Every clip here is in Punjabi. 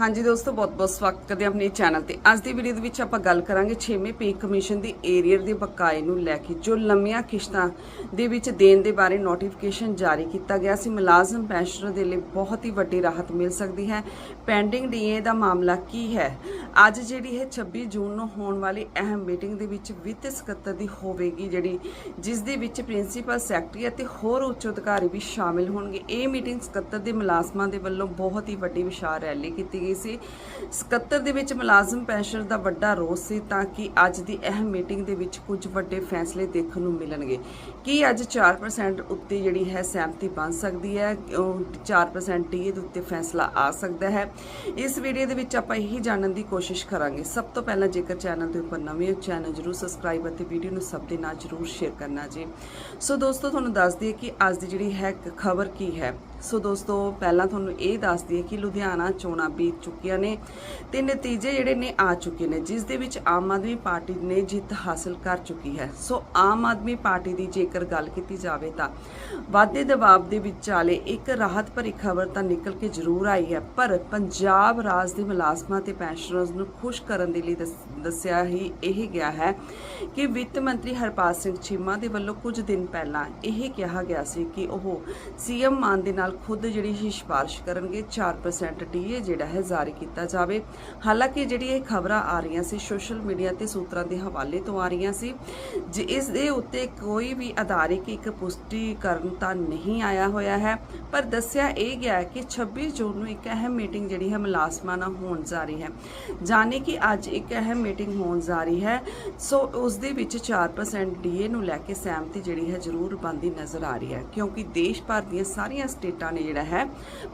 ਹਾਂਜੀ ਦੋਸਤੋ ਬਹੁਤ-ਬਹੁਤ ਸਵਾਗਤ ਕਰਦੇ ਹਾਂ ਆਪਣੇ ਚੈਨਲ ਤੇ। ਅੱਜ ਦੀ ਵੀਡੀਓ ਦੇ ਵਿੱਚ ਆਪਾਂ ਗੱਲ ਕਰਾਂਗੇ 6ਵੇਂ ਪੇ ਕਮਿਸ਼ਨ ਦੀ ਏਰੀਅਰ ਦੇ ਬਕਾਏ ਨੂੰ ਲੈ ਕੇ, ਜੋ ਲੰਮੀਆਂ ਕਿਸ਼ਤਾਂ ਦੇ ਵਿੱਚ ਦੇਣ ਦੇ ਬਾਰੇ ਨੋਟੀਫਿਕੇਸ਼ਨ ਜਾਰੀ ਕੀਤਾ ਗਿਆ ਸੀ। ਮੁਲਾਜ਼ਮ ਪੈਨਸ਼ਨਰ ਦੇ ਲਈ ਬਹੁਤ ਹੀ ਵੱਡੀ ਰਾਹਤ ਮਿਲ ਸਕਦੀ ਹੈ। ਪੈਂਡਿੰਗ ਡੀਏ ਦਾ ਮਾਮਲਾ ਕੀ ਹੈ? ਅੱਜ ਜਿਹੜੀ ਹੈ 26 ਜੂਨ ਨੂੰ ਹੋਣ ਵਾਲੀ ਅਹਿਮ ਮੀਟਿੰਗ ਦੇ ਵਿੱਚ ਵਿੱਤ ਸਕੱਤਰ ਦੀ ਹੋਵੇਗੀ, ਜਿਹੜੀ ਜਿਸ ਦੇ ਵਿੱਚ ਪ੍ਰਿੰਸੀਪਲ ਸੈਕਟਰੀ ਅਤੇ ਹੋਰ ਉੱਚ ਅਧਿਕਾਰੀ ਵੀ ਸ਼ਾਮਿਲ ਹੋਣਗੇ। ਇਹ ਮੀਟਿੰਗ ਸਕੱਤਰ ਦੇ ਮੁਲਾਜ਼ਮਾਂ ਦੇ ਵੱਲੋਂ ਬਹੁਤ ਹੀ ਵੱਡੀ ਵਿਸ਼ਾਲ ਰੈਲੀ ਕੀਤੀ ਗਈ ਸੀ। ਸਕੱਤਰ ਦੇ ਵਿੱਚ ਮੁਲਾਜ਼ਮ ਪੈਨਸ਼ਨ ਦਾ ਵੱਡਾ ਰੋਸ ਸੀ ਤਾਂ ਕਿ ਅੱਜ ਦੀ ਅਹਿਮ ਮੀਟਿੰਗ ਦੇ ਵਿੱਚ ਕੁਝ ਵੱਡੇ ਫੈਸਲੇ ਦੇਖਣ ਨੂੰ ਮਿਲਣਗੇ। ਕੀ ਅੱਜ 4% ਉੱਤੇ ਜਿਹੜੀ ਹੈ ਸਹਿਮਤੀ ਬਣ ਸਕਦੀ ਹੈ? ਉਹ 4% ਡੀਏ ਦੇ ਉੱਤੇ ਫੈਸਲਾ ਆ ਸਕਦਾ ਹੈ? ਇਸ ਵੀਡੀਓ ਦੇ ਵਿੱਚ ਆਪਾਂ ਇਹੀ ਜਾਣਨ ਦੀ ਕੋਸ਼ਿਸ਼ ਕਰਾਂਗੇ। ਸਭ ਤੋਂ ਪਹਿਲਾਂ ਜੇਕਰ ਚੈਨਲ ਦੇ ਉੱਪਰ ਨਵੇਂ ਹੋ, ਚੈਨਲ ਜਰੂਰ ਸਬਸਕ੍ਰਾਈਬ ਅਤੇ ਵੀਡੀਓ ਨੂੰ ਸਭ ਦੇ ਨਾਲ ਜਰੂਰ ਸ਼ੇਅਰ ਕਰਨਾ ਜੀ। ਸੋ ਦੋਸਤੋ, ਤੁਹਾਨੂੰ ਦੱਸ ਦਈਏ ਕਿ ਅੱਜ ਦੀ ਜਿਹੜੀ ਹੈ ਖਬਰ ਕੀ ਹੈ? ਸੋ ਦੋਸਤੋ, ਪਹਿਲਾਂ ਤੁਹਾਨੂੰ ਇਹ ਦੱਸ ਦਈਏ ਕਿ ਲੁਧਿਆਣਾ ਚੋਣਾਂ ਬੀਤ ਚੁੱਕੀਆਂ ਨੇ ਤੇ ਨਤੀਜੇ ਜਿਹੜੇ ਨੇ ਆ ਚੁੱਕੇ ਨੇ, ਜਿਸ ਦੇ ਵਿੱਚ ਆਮ ਆਦਮੀ ਪਾਰਟੀ ਨੇ ਜਿੱਤ ਹਾਸਲ ਕਰ ਚੁੱਕੀ ਹੈ। ਸੋ ਆਮ ਆਦਮੀ ਪਾਰਟੀ ਦੀ ਜੇਕਰ ਗੱਲ ਕੀਤੀ ਜਾਵੇ ਤਾਂ ਵਾਧੇ ਦਬਾਅ ਦੇ ਵਿਚਾਲੇ ਇੱਕ ਰਾਹਤ ਭਰੀ ਖਬਰ ਤਾਂ ਨਿਕਲ ਕੇ ਜ਼ਰੂਰ ਆਈ ਹੈ, ਪਰ ਪੰਜਾਬ ਰਾਜ ਦੇ ਮੁਲਾਜ਼ਮਾਂ ਤੇ ਪੈਨਸ਼ਨਰਜ਼ ਨੂੰ ਖੁਸ਼ ਕਰਨ ਦੇ ਲਈ ਦੱਸ- ਦੱਸਿਆ ਹੀ ਇਹ ਗਿਆ ਹੈ ਕਿ ਵਿੱਤ ਮੰਤਰੀ ਹਰਪਾਲ ਸਿੰਘ ਚੀਮਾ ਦੇ ਵੱਲੋਂ ਕੁਝ ਦਿਨ ਪਹਿਲਾਂ ਇਹ ਕਿਹਾ ਗਿਆ ਸੀ ਕਿ ਉਹ ਸੀਐਮ ਮਾਨ ਦੇ ਨਾਲ ਖੁਦ ਜਿਹੜੀ ਹੀ ਸਿਫਾਰਿਸ਼ ਕਰਨਗੇ 4% ਡੀਏ ਜਿਹੜਾ ਹੈ ਜਾਰੀ ਕੀਤਾ ਜਾਵੇ। ਹਾਲਾਂਕਿ ਜਿਹੜੀ ਇਹ ਖਬਰਾਂ ਆ ਰਹੀਆਂ ਸੀ, ਸੋਸ਼ਲ ਮੀਡੀਆ ਤੇ ਸੂਤਰਾਂ ਦੇ ਹਵਾਲੇ ਤੋਂ ਆ ਰਹੀਆਂ ਸੀ, ਜੇ ਇਸ ਦੇ ਉੱਤੇ ਕੋਈ ਵੀ ਆਧਾਰਿਕ ਇੱਕ ਪੁਸ਼ਟੀਕਰਨ ਤਾਂ ਨਹੀਂ ਆਇਆ ਹੋਇਆ ਹੈ, ਪਰ ਦੱਸਿਆ ਇਹ ਗਿਆ ਹੈ ਕਿ 26 ਜੂਨ ਨੂੰ ਇੱਕ ਅਹਿਮ ਮੀਟਿੰਗ ਜਿਹੜੀ ਹੈ ਮੁਲਾਜ਼ਮਾਂ ਨਾਲ ਹੋਣ ਜਾ ਰਹੀ ਹੈ। ਜਾਣੇ ਕਿ ਅੱਜ ਇੱਕ ਅਹਿਮ ਮੀਟਿੰਗ ਹੋਣ ਜਾ ਰਹੀ ਹੈ, ਸੋ ਉਸ ਦੇ ਵਿੱਚ 4% ਡੀਏ ਨੂੰ ਲੈ ਕੇ ਸਹਿਮਤੀ ਜਿਹੜੀ ਹੈ ਜ਼ਰੂਰ ਬੰਦੀ ਨਜ਼ਰ ਆ ਰਹੀ ਹੈ, ਕਿਉਂਕਿ ਦੇਸ਼ ਭਰ ਦੀਆਂ ਸਾਰੀਆਂ ਸਟੇਟਾਂ ਨੇ ਜਿਹੜਾ ਹੈ,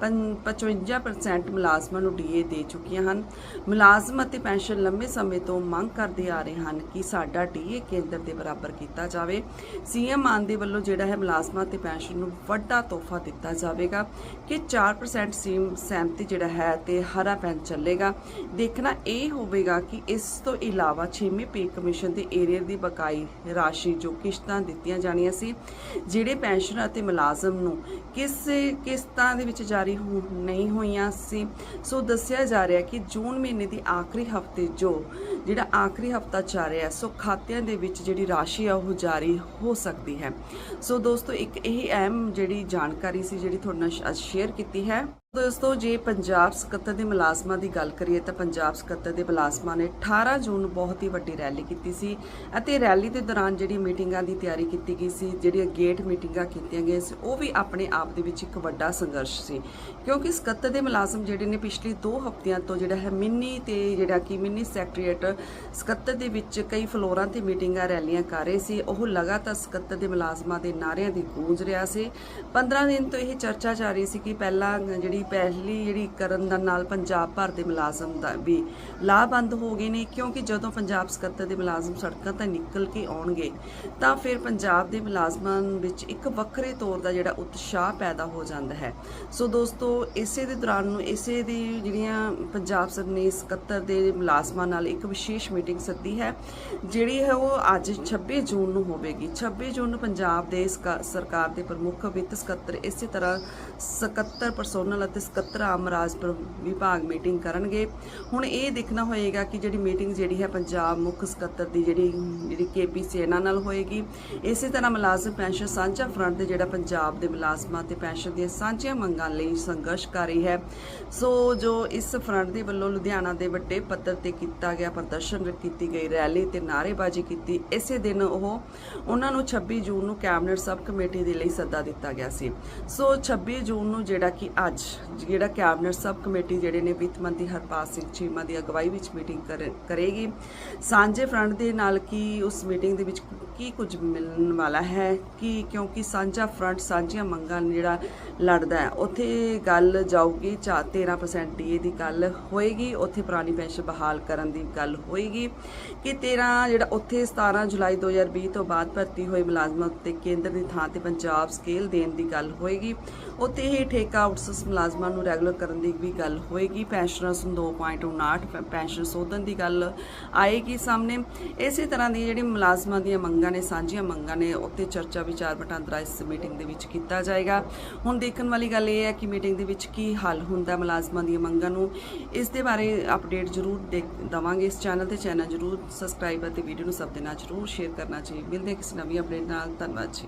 ਪੰ- 55% ਮੁਲਾਜ਼ਮਾਂ ਨੂੰ ਡੀਏ ਦੇ ਚੁੱਕੀਆਂ ਹਨ। ਮੁਲਾਜ਼ਮ ਅਤੇ ਪੈਨਸ਼ਨ ਲੰਬੇ ਸਮੇਂ ਤੋਂ ਮੰਗ ਕਰਦੇ ਆ ਰਹੇ ਹਨ ਕਿ ਸਾਡਾ ਡੀਏ ਕੇਂਦਰ ਦੇ ਬਰਾਬਰ ਕੀਤਾ ਜਾਵੇ। ਸੀਐਮ ਮਾਨ ਦੇ ਵੱਲੋਂ ਜਿਹੜਾ ਹੈ ਮੁਲਾਜ਼ਮਾਂ ਤੇ ਪੈਨਸ਼ਨ ਨੂੰ ਵੱਡਾ ਤੋਹਫਾ ਦਿੱਤਾ ਜਾਵੇਗਾ ਕਿ 4% ਸੀਮ ਸਹਿਮਤੀ ਜਿਹੜਾ ਹੈ ਤੇ ਹਰਾ ਪੈਨ ਚੱਲੇਗਾ। ਦੇਖਣਾ ਇਹ ਹੋਵੇਗਾ ਕਿ ਇਸ ਤੋਂ ਇਲਾਵਾ 6ਵੇਂ ਪੇ ਕਮਿਸ਼ਨ ਦੇ ਏਰੀਅਰ ਦੀ ਬਕਾਈ ਰਾਸ਼ੀ ਜੋ ਕਿਸ਼ਤਾਂ ਦਿੱਤੀਆਂ ਜਾਣੀਆਂ ਸੀ, ਜਿਹੜੇ ਪੈਨਸ਼ਨ ਅਤੇ ਮੁਲਾਜ਼ਮ ਨੂੰ ਕਿਸੇ ਕਿਸ਼ਤਾਂ ਦੇ ਵਿੱਚ ਜਾਰੀ ਹੋ- ਨਹੀਂ ਹੋਈਆਂ ਸੀ। ਸੋ ਦੱਸਿਆ ਜਾ ਰਿਹਾ ਕਿ ਜੂਨ ਮਹੀਨੇ ਦੀ ਆਖਰੀ ਹਫ਼ਤੇ ਜੋ ਜਿਹੜਾ ਆਖਰੀ ਹਫਤਾ ਚੱਲ ਰਿਹਾ ਸੋ ਖਾਤਿਆਂ ਦੇ ਵਿੱਚ ਜਿਹੜੀ ਰਾਸ਼ੀ ਆ ਉਹ ਜਾਰੀ ਹੋ ਸਕਦੀ ਹੈ। ਸੋ ਦੋਸਤੋ, ਇੱਕ ਇਹ ਅਹਿਮ ਜਿਹੜੀ ਜਾਣਕਾਰੀ ਸੀ ਜਿਹੜੀ ਤੁਹਾਡੇ ਨਾਲ ਅੱਜ ਸ਼ੇਅਰ ਕੀਤੀ ਹੈ। ਦੋਸਤੋ, ਜੇ ਪੰਜਾਬ ਸਕੱਤਰ ਦੇ ਮੁਲਾਜ਼ਮਾਂ ਦੀ ਗੱਲ ਕਰੀਏ ਤਾਂ ਪੰਜਾਬ ਸਕੱਤਰ ਦੇ ਮੁਲਾਜ਼ਮਾਂ ਨੇ 18 ਜੂਨ ਨੂੰ ਬਹੁਤ ਹੀ ਵੱਡੀ ਰੈਲੀ ਕੀਤੀ ਸੀ ਅਤੇ ਰੈਲੀ ਦੇ ਦੌਰਾਨ ਜਿਹੜੀ ਮੀਟਿੰਗਾਂ ਦੀ ਤਿਆਰੀ ਕੀਤੀ ਗਈ ਸੀ, ਜਿਹੜੀਆਂ ਗੇਟ ਮੀਟਿੰਗਾਂ ਕੀਤੀਆਂ ਗਈਆਂ ਸੀ, ਉਹ ਵੀ ਆਪਣੇ ਆਪ ਦੇ ਵਿੱਚ ਇੱਕ ਵੱਡਾ ਸੰਘਰਸ਼ ਸੀ। ਕਿਉਂਕਿ ਸਕੱਤਰ ਦੇ ਮੁਲਾਜ਼ਮ ਜਿਹੜੇ ਨੇ ਪਿਛਲੇ 2 ਹਫ਼ਤਿਆਂ ਤੋਂ ਜਿਹੜਾ ਹੈ ਮਿੰਨੀ ਤੇ ਜਿਹੜਾ ਕਿ ਮਿੰਨੀ ਸੈਕਟਰੀਏਟ ਸਕੱਤਰ ਦੇ ਵਿੱਚ ਕਈ ਫਲੋਰਾਂ ਤੇ ਮੀਟਿੰਗਾਂ, ਰੈਲੀਆਂ ਕਰ ਰਹੇ ਸੀ। ਉਹ ਲਗਾਤਾਰ ਸਕੱਤਰ ਦੇ ਮੁਲਾਜ਼ਮਾਂ ਦੇ ਨਾਅਰਿਆਂ ਦੀ ਗੂੰਜ ਰਿਹਾ ਸੀ। 15 ਦਿਨ ਤੋਂ ਇਹ ਚਰਚਾ ਚੱਲ ਰਹੀ ਸੀ ਕਿ ਪਹਿਲਾਂ ਜਿਹੜੀ ਪਹਿਲੀ ਜਿਹੜੀ ਕਰਨ ਦਾ ਨਾਲ ਪੰਜਾਬ ਭਰ ਦੇ ਮੁਲਾਜ਼ਮ ਦਾ ਵੀ ਲਾਭਬੰਦ ਹੋ ਗਏ ਨੇ, ਕਿਉਂਕਿ ਜਦੋਂ ਪੰਜਾਬ ਸਕੱਤਰ ਦੇ ਮੁਲਾਜ਼ਮ ਸੜਕਾਂ ਤੇ ਨਿਕਲ ਕੇ ਆਉਣਗੇ, ਤਾਂ ਫਿਰ ਪੰਜਾਬ ਦੇ ਮੁਲਾਜ਼ਮਾਂ ਵਿੱਚ ਇੱਕ ਵੱਖਰੇ ਤੌਰ ਦਾ ਜਿਹੜਾ ਉਤਸ਼ਾਹ ਪੈਦਾ ਹੋ ਜਾਂਦਾ ਹੈ। ਸੋ ਦੋਸਤੋ, ਇਸੇ ਦੇ ਦੌਰਾਨ ਨੂੰ ਇਸੇ ਦੀ ਜਿਹੜੀਆਂ ਪੰਜਾਬ ਸਰ ਨੇ ਸਕੱਤਰ ਦੇ ਮੁਲਾਜ਼ਮਾਂ ਨਾਲ ਇੱਕ ਵਿਸ਼ੇਸ਼ ਮੀਟਿੰਗ ਸੱਦੀ ਹੈ, ਜਿਹੜੀ ਹੈ ਉਹ ਅੱਜ 26 ਜੂਨ ਨੂੰ ਹੋਵੇਗੀ। 26 ਜੂਨ ਨੂੰ ਪੰਜਾਬ ਦੇ ਸਕਾ- ਸਰਕਾਰ ਦੇ ਪ੍ਰਮੁੱਖ ਵਿੱਤ ਸਕੱਤਰ ਇਸੇ ਤਰ੍ਹਾਂ ਸਕੱਤਰ ਪਰਸੋਨਲ ਅਤੇ ਸਕੱਤਰ ਆਮ ਰਾਜ ਪ੍ਰ- ਵਿਭਾਗ ਮੀਟਿੰਗ ਕਰਨਗੇ। ਹੁਣ ਇਹ ਦੇਖਣਾ ਹੋਏਗਾ ਕਿ ਜਿਹੜੀ ਮੀਟਿੰਗ ਜਿਹੜੀ ਹੈ ਪੰਜਾਬ ਮੁੱਖ ਸਕੱਤਰ ਦੀ ਜਿਹੜੀ ਜਿਹੜੀ ਕੇਪੀ ਇਹਨਾਂ ਨਾਲ ਹੋਏਗੀ। ਇਸੇ ਤਰ੍ਹਾਂ ਮੁਲਾਜ਼ਮ ਪੈਨਸ਼ਨ ਸਾਂਝਾ ਫਰੰਟ ਦੇ ਜਿਹੜਾ ਪੰਜਾਬ ਦੇ ਮੁਲਾਜ਼ਮਾਂ ਤੇ ਪੈਨਸ਼ਨ ਦੀਆਂ ਸਾਂਝੀਆਂ ਮੰਗਾਂ ਲਈ ਸੰਘਰਸ਼ ਕਰ ਰਹੀ ਹੈ। ਸੋ ਜੋ ਇਸ ਫਰੰਟ ਦੇ ਵੱਲੋਂ ਲੁਧਿਆਣਾ ਦੇ ਵੱਡੇ ਪੱਧਰ ਤੇ ਕੀਤਾ ਗਿਆ ਪ੍ਰਦਰਸ਼ਨ ਕੀਤੀ ਗਈ ਰੈਲੀ ਤੇ ਨਾਅਰੇਬਾਜ਼ੀ ਕੀਤੀ, ਇਸੇ ਦਿਨ ਉਹ ਉਹਨਾਂ ਨੂੰ 26 ਜੂਨ ਨੂੰ ਕੈਬਨਿਟ ਸਬ ਕਮੇਟੀ ਦੇ ਲਈ ਸੱਦਾ ਦਿੱਤਾ ਗਿਆ ਸੀ। ਸੋ 26 ਜੂਨ ਨੂੰ ਜਿਹੜਾ ਕਿ ਅੱਜ ਜਿਹੜਾ ਕੈਬਨਿਟ ਸਬ ਕਮੇਟੀ ਜਿਹੜੇ ਨੇ ਵਿੱਤ ਮੰਤਰੀ ਹਰਪਾਲ ਸਿੰਘ ਚੀਮਾ ਦੀ ਅਗਵਾਈ ਵਿੱਚ ਮੀਟਿੰਗ ਕਰ- ਕਰੇਗੀ। ਸਾਂਝੇ ਫਰੰਟ ਦੇ ਨਾਲ ਕੀ ਉਸ ਮੀਟਿੰਗ ਦੇ ਵਿੱਚ ਕੀ ਕੁਝ ਮਿਲਣ ਵਾਲਾ ਹੈ? ਕਿ ਕਿਉਂਕਿ ਸਾਂਝਾ ਫਰੰਟ ਸਾਂਝੀਆਂ ਮੰਗਾਂ ਜਿਹੜਾ ਲੜਦਾ ਹੈ, ਉੱਥੇ ਗੱਲ ਜਾਊਗੀ ਚਾ 13% ਡੀਏ ਦੀ ਗੱਲ ਹੋਏਗੀ, ਉੱਥੇ ਪੁਰਾਣੀ ਪੈਨਸ਼ਨ ਬਹਾਲ ਕਰਨ ਦੀ ਗੱਲ ਹੋਏਗੀ। ਕਿ 13 ਜਿਹੜਾ ਉੱਥੇ 17 ਜੁਲਾਈ 2020 ਤੋਂ ਬਾਅਦ ਭਰਤੀ ਹੋਏ ਮੁਲਾਜ਼ਮਾਂ ਉੱਤੇ ਕੇਂਦਰ ਦੀ ਥਾਂ ਤੇ ਪੰਜਾਬ ਸਕੇਲ ਦੇਣ ਦੀ ਗੱਲ ਹੋਏਗੀ। ਉੱਥੇ ਹੀ ਠੇਕਾ ਆਊਟਸੋਰਸ ਮੁਲਾਜ਼ਮਾਂ ਨੂੰ ਰੈਗੂਲਰ ਕਰਨ ਦੀ ਵੀ ਗੱਲ ਹੋਏਗੀ। ਪੈਨਸ਼ਨਰਸ ਨੂੰ 2.59 ਪੈਨਸ਼ਨ ਸੋਧਣ ਦੀ ਗੱਲ ਆਏਗੀ ਸਾਹਮਣੇ। ਇਸੇ ਤਰ੍ਹਾਂ ਦੀ ਜਿਹੜੀ ਮੁਲਾਜ਼ਮਾਂ ਦੀਆਂ ਮੰਗਾਂ ਨੇ, ਸਾਂਝੀਆਂ ਮੰਗਾਂ ਨੇ ਉੱਤੇ ਚਰਚਾ ਵਿਚਾਰ ਵਟਾਂਦਰਾ ਇਸ ਮੀਟਿੰਗ ਦੇ ਵਿੱਚ ਕੀਤਾ ਜਾਏਗਾ। ਹੁਣ ਦੇਖਣ ਵਾਲੀ ਗੱਲ ਇਹ ਹੈ ਕਿ ਮੀਟਿੰਗ ਦੇ ਵਿੱਚ ਕੀ ਹੱਲ ਹੁੰਦਾ ਮੁਲਾਜ਼ਮਾਂ ਦੀਆਂ ਮੰਗਾਂ ਨੂੰ। ਇਸ ਦੇ ਬਾਰੇ ਅਪਡੇਟ ਜ਼ਰੂਰ ਦੇਖ, ਦਵਾਂਗੇ ਇਸ ਚੈਨਲ ਤੇ। ਚੈਨਲ ਜ਼ਰੂਰ ਸਬਸਕ੍ਰਾਈਬ ਅਤੇ ਵੀਡੀਓ ਨੂੰ ਸਭ ਦੇ ਨਾਲ ਜ਼ਰੂਰ ਸ਼ੇਅਰ ਕਰਨਾ ਚਾਹੀਏ ਮਿਲਦੇ ਹਾਂ ਕਿਸੇ ਨਵੀਂ ਅਪਡੇਟ ਨਾਲ। ਧੰਨਵਾਦ ਜੀ।